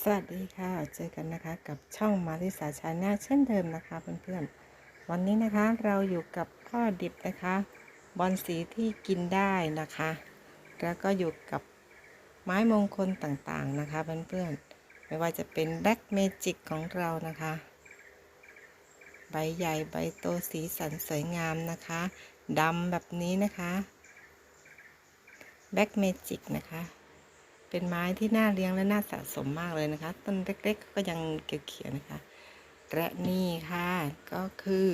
สวัสดีค่ะ เจอกันนะคะกับช่องมาริสาชาแนลเช่นเดิมนะคะเพื่อนๆ วันนี้นะคะเราอยู่กับข้อดิบนะคะบอลสีที่กินได้นะคะ แล้วก็อยู่กับไม้มงคลต่างๆนะคะเพื่อนๆ ไม่ว่าจะเป็นแบ็กเมจิกของเรานะคะ ใบใหญ่ใบโตสีสันสวยงามนะคะดำแบบนี้นะคะแบ็กเมจิกนะคะ เป็นไม้ที่น่าเลี้ยงและน่าสะสมมากเลยนะคะ ต้นเล็กๆก็ยังเขียวๆนะคะ และนี่ค่ะก็คือ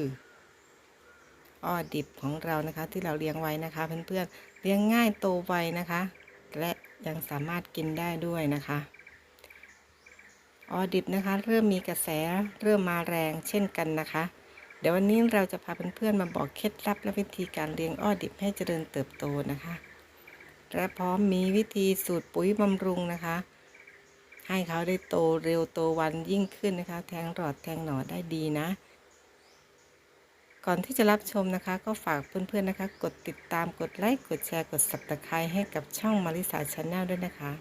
อ้อดิบของเรานะคะ ที่เราเลี้ยงไว้นะคะเพื่อนๆเลี้ยงง่ายโตไวนะคะ และยังสามารถกินได้ด้วยนะคะออดิบนะคะ เริ่มมีกระแสเริ่มมาแรงเช่นกันนะคะ เดี๋ยววันนี้เราจะพาเพื่อนๆมาบอกเคล็ดลับและวิธีการเลี้ยงอ้อดิบให้เจริญเติบโตนะคะ และพร้อมมีวิธีสูตรปุ๋ยบำรุงนะคะ ให้เขาได้โตเร็วโตวันยิ่งขึ้นนะคะ แทงหลอดแทงหน่อได้ดีนะ ก่อนที่จะรับชมนะคะ ก็ฝากเพื่อนๆนะคะ กดติดตามกดไลค์กดแชร์กดสับตะไคร้ให้กับช่องมาริสาชาแนลด้วยนะคะ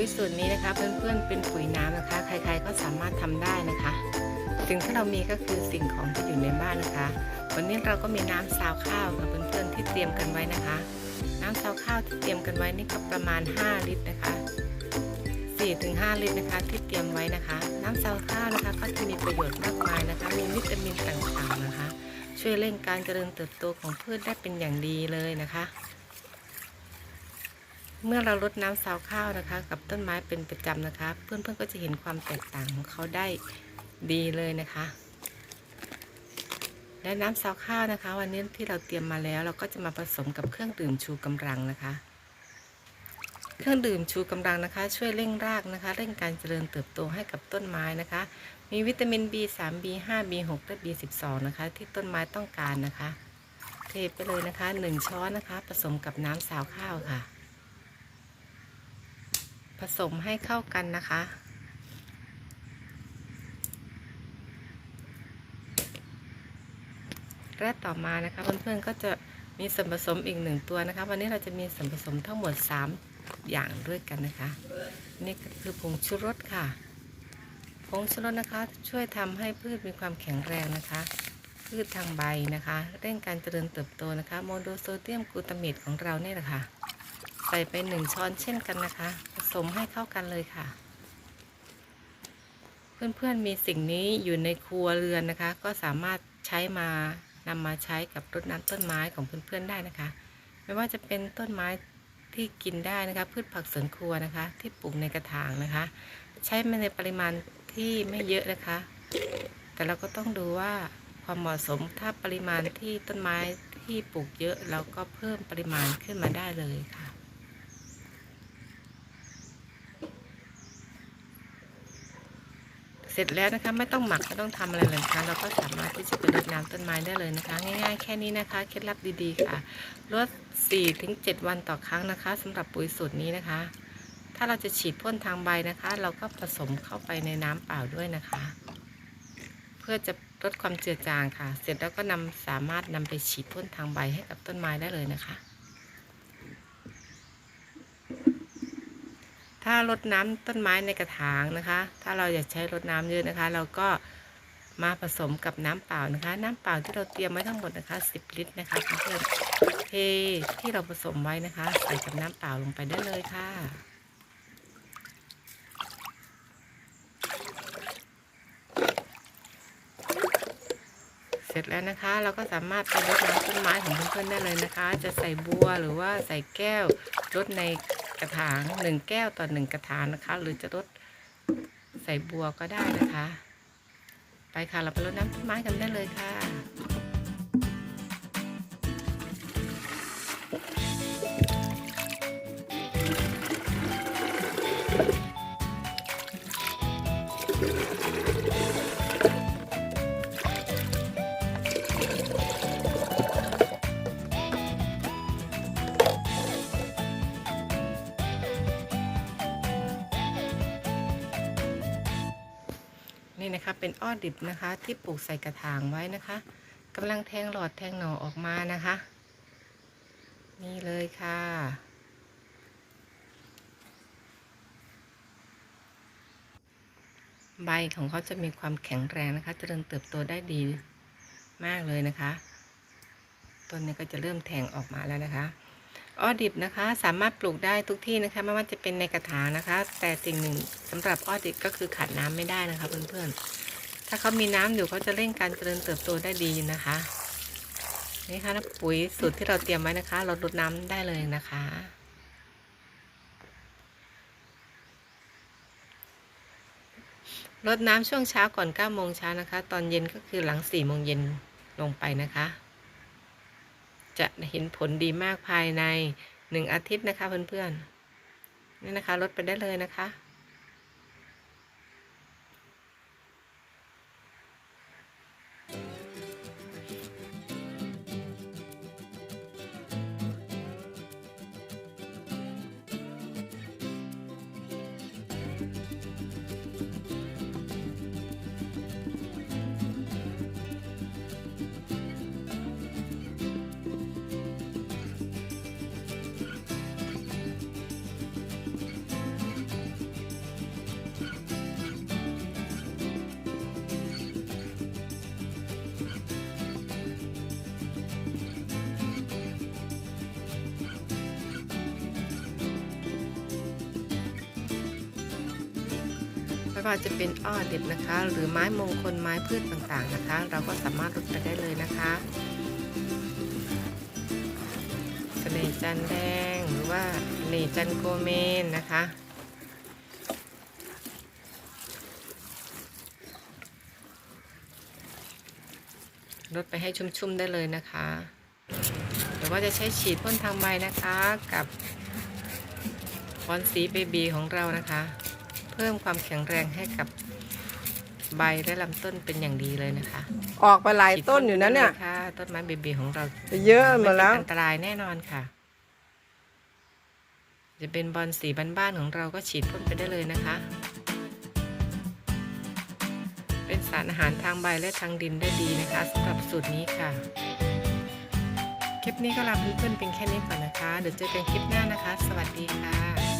ปุ๋ยสูตรนี้นะคะ เพื่อนๆเป็นปุ๋ยน้ำนะคะ ใครๆก็สามารถทำได้นะคะสิ่งที่เรามีก็คือสิ่งของที่อยู่ในบ้านนะคะ วันนี้เราก็มีน้ำซาวข้าวค่ะเพื่อนๆที่เตรียมกันไว้นะคะ น้ำซาวข้าวที่เตรียมกันไว้นี่ก็ประมาณ 5 ลิตรนะคะ4-5 ลิตรนะคะ ที่เตรียมไว้นะคะ น้ำซาวข้าวนะคะก็จะมีประโยชน์มากมายนะคะ มีวิตามินต่างๆนะคะ ช่วยเร่งการเจริญเติบโตของพืชได้เป็นอย่างดีเลยนะคะ เมื่อเราลดน้ำซาวข้าวนะคะ กับต้นไม้เป็นประจำนะคะ เพื่อนๆก็จะเห็นความแตกต่างของเขาได้ดีเลยนะคะ และน้ำซาวข้าวนะคะ วันนี้ที่เราเตรียมมาแล้วเราก็จะมาผสมกับเครื่องดื่มชูกำลังนะคะ เครื่องดื่มชูกำลังนะคะ ช่วยเร่งรากนะคะ เร่งการเจริญเติบโตให้กับต้นไม้นะคะ มีวิตามิน B3 B5 B6 และ B12 นะคะ ที่ต้นไม้ต้องการนะคะ เทไปเลยนะคะ 1 ช้อนนะคะ ผสมกับน้ำซาวข้าวค่ะ ผสมให้เข้ากันนะคะ และต่อมานะคะเพื่อนๆก็จะมีส่วนผสมอีกหนึ่งตัวนะคะ วันนี้เราจะมีส่วนผสมทั้งหมด 3 อย่างด้วยกันนะคะ นี่ก็คือผงชูรสค่ะผงชูรสนะคะช่วยทำให้พืชมีความแข็งแรงนะคะ พืชทางใบนะคะ เร่งการเจริญเติบโตนะคะ โมโนโซเดียมกลูตาเมตของเราเนี่ยแหละค่ะ ใส่ไปหนึ่งช้อนเช่นกันนะคะ ผสมให้เข้ากันเลยค่ะ เพื่อนๆมีสิ่งนี้อยู่ในครัวเรือนนะคะ ก็สามารถใช้มานำมาใช้กับรดน้ำต้นไม้ของเพื่อนๆได้นะคะ ไม่ว่าจะเป็นต้นไม้ที่กินได้นะคะ พืชผักสวนครัวนะคะ ที่ปลูกในกระถางนะคะ ใช้มาในปริมาณที่ไม่เยอะนะคะ แต่เราก็ต้องดูว่าความเหมาะสมถ้าปริมาณที่ต้นไม้ที่ปลูกเยอะเราก็เพิ่มปริมาณขึ้นมาได้เลยค่ะ เส ร็จแล้วนะคะไม่ต้องหมักไม่ต้องทำอะไรเลยนะคะเราก็สามารถที่จะไปรดน้ำต้นไม้ได้เลยนะคะ ง่ายๆแค่นี้นะคะเคล็ดลับดีๆค่ะรด4-7 วันต่อครั้งนะคะสำหรับปุ๋ยสูตรนี้นะคะ ถ้าเราจะฉีดพ่นทางใบนะคะ เราก็ผสมเข้าไปในน้ำเปล่าด้วยนะคะ เพื่อจะลดความเจือจางค่ะ เสร็จแล้วก็นำสามารถนำไปฉีดพ่นทางใบให้กับต้นไม้ได้เลยนะคะ ถ้ารดน้ำต้นไม้ในกระถางนะคะ ถ้าเราอยากใช้รดน้ำเยอะนะคะ เราก็มาผสมกับน้ำเปล่านะคะ น้ำเปล่าที่เราเตรียมไว้ทั้งหมดนะคะ 10 ลิตรนะคะเพื่อนๆเทที่เราผสมไว้นะคะ ใส่กับน้ำเปล่าลงไปได้เลยค่ะเสร็จแล้วนะคะ เราก็สามารถไปรดน้ำต้นไม้ของเพื่อนๆได้เลยนะคะ จะใส่บัวหรือว่าใส่แก้วรดใน กระถางหนึ่งแก้วต่อหนึ่งกระถางนะคะ หรือจะลดใส่บัวก็ได้นะคะ ไปค่ะเราไปรดน้ำต้นไม้กันได้เลยค่ะ นะคะ เป็นอ้อดิบนะคะ ที่ปลูกใส่กระถางไว้นะคะกำลังแทงหลอดแทงหน่อออกมานะคะ นี่เลยค่ะ ใบของเขาจะมีความแข็งแรงนะคะเจริญเติบโตได้ดีมากเลยนะคะ ต้นนี้ก็จะเริ่มแทงออกมาแล้วนะคะ อ้อดิบนะคะ สามารถปลูกได้ทุกที่นะคะ ไม่ว่าจะเป็นในกระถางนะคะ แต่สิ่งหนึ่งสำหรับอ้อดิบก็คือขาดน้ำไม่ได้นะคะ เพื่อนๆ ถ้าเขามีน้ำอยู่เขาจะเร่งการเจริญเติบโตได้ดีนะคะนี่ค่ะแล้วปุ๋ยสูตรที่เราเตรียมไว้นะคะ เราลดน้ำได้เลยนะคะรดน้ำช่วงเช้าก่อน9โมงเช้านะคะ ตอนเย็นก็คือหลัง4โมงเย็นลงไปนะคะ จะเห็นผลดีมากภายใน 1 อาทิตย์นะคะเพื่อนๆนี่นะคะลดไปได้เลยนะคะ ไม่ว่าจะเป็นอ้อดิบนะคะ หรือไม้มงคลไม้พืชต่างๆนะคะ เราก็สามารถลดไปได้เลยนะคะเสน่จันแดงหรือว่าเสน่จันโกเมนนะคะลดไปให้ชุ่มๆได้เลยนะคะหรือว่าจะใช้ฉีดพ่นทางใบนะคะกับบอนสีเบบีของเรานะคะ พิ่มความแข็งแรงให้กับใบและลำต้นเป็นอย่างดีเลยนะคะออกไปหลายต้นอยู่นะเนี่ยฉีดพ่ไปลค่ะต้นไม้เบบีของเราเยอะหมดแล้ว ไเป็นอันตรายแน่นอนค่ะ จะเป็นบอลสีบ้านๆของเราก็ฉีดพ่นไปได้เลยนะคะ เป็นสารอาหารทางใบและทางดินได้ดีนะคะสำหรับสูตรนี้ค่ะ คลิปนี้ก็ลาเพื่อนๆเป็นแค่นี้ก่อนนะคะ เดี๋ยวเจอกันคลิปหน้านะคะ สวัสดีค่ะ